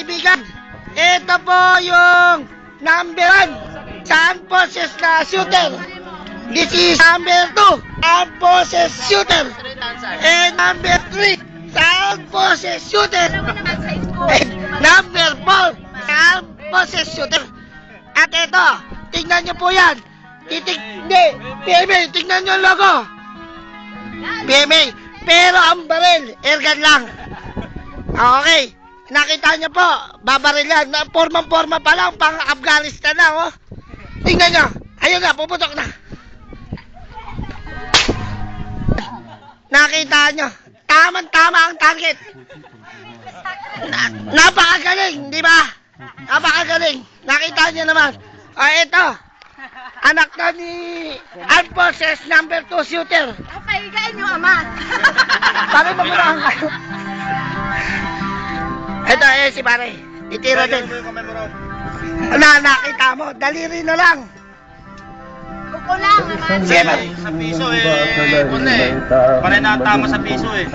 kaibigan, ito po yung number one sa unpossessed na shooter. This is number two, unpossessed shooter. And number three, sa unpossessed shooter. And number four, sa unpossessed shooter. At ito, tingnan nyo po yan. Titig, hindi, PMA, tingnan nyo logo. PMA, pero ang baril, airgun lang. Okay, nakita nyo po, babaril yan. Na, Forma-forma pa lang, pang Afghanistan na, oh. Tingnan nyo, ayun na, puputok na. Nakita nyo, tamang-tama ang target. Na, napakagaling, di ba? Napakagaling. Nakita nyo naman. Ah, ito. Anak na ni Unpossessed number 2 shooter. Papahigain yung ama. Pare, magulaan kayo. Eh, si pare. Itira din. Na, nakita mo. Daliri na lang. Kuko lang naman. Sige, pare. Sa piso eh. Pare na tama sa piso eh.